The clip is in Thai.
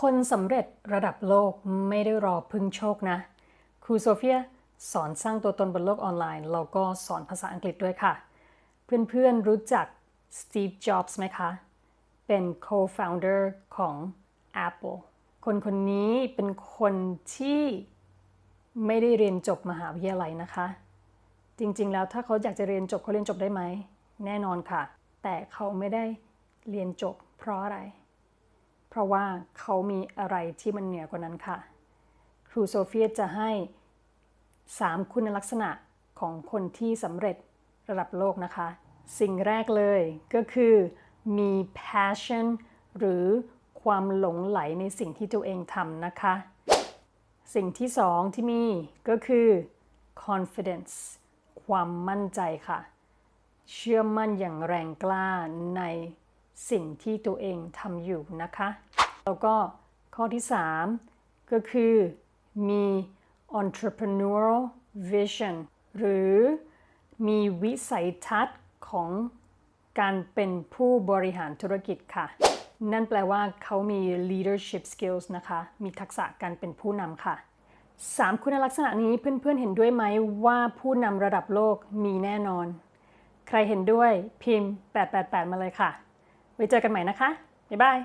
คนสำเร็จระดับโลกไม่ได้รอพึ่งโชคนะ ครูโซเฟียสอนสร้างตัวตนบนโลกออนไลน์ แล้วก็สอนภาษาอังกฤษด้วยค่ะ เพื่อนๆรู้จักสตีฟ จ็อบส์ไหมคะ เป็น co-founder ของ Apple คนคนนี้เป็นคนที่ไม่ได้เรียนจบมหาวิทยาลัยนะคะ จริงๆ แล้วถ้าเขาอยากจะเรียนจบเขาเรียนจบได้ไหม แน่นอนค่ะ แต่เขาไม่ได้เรียนจบเพราะอะไร เพราะว่าเขามีอะไรที่มันเหนือกว่านั้นค่ะ ครูโซเฟียจะให้ 3 คุณลักษณะของคนที่สำเร็จระดับโลกนะคะ สิ่งแรกเลยก็คือมี passion หรือความหลงไหลในสิ่งที่ตัวเองทำนะคะ สิ่งที่สองที่มีก็คือ confidence ความมั่นใจค่ะ เชื่อมั่นอย่างแรงกล้าใน สิ่งที่ตัวเองทำอยู่นะคะ แล้วก็ข้อที่ 3 ก็คือมี entrepreneurial vision หรือมีวิสัยทัศน์ของการเป็นผู้บริหารธุรกิจค่ะ นั่นแปลว่าเขามี leadership skills นะคะ มีทักษะการเป็นผู้นำค่ะ 3 คุณลักษณะนี้เพื่อนๆเห็นด้วยไหมว่าผู้นำระดับโลกมีแน่นอน ใครเห็นด้วยพิมพ์ 888 มาเลยค่ะ ไว้เจอกันใหม่นะคะ บ๊ายบาย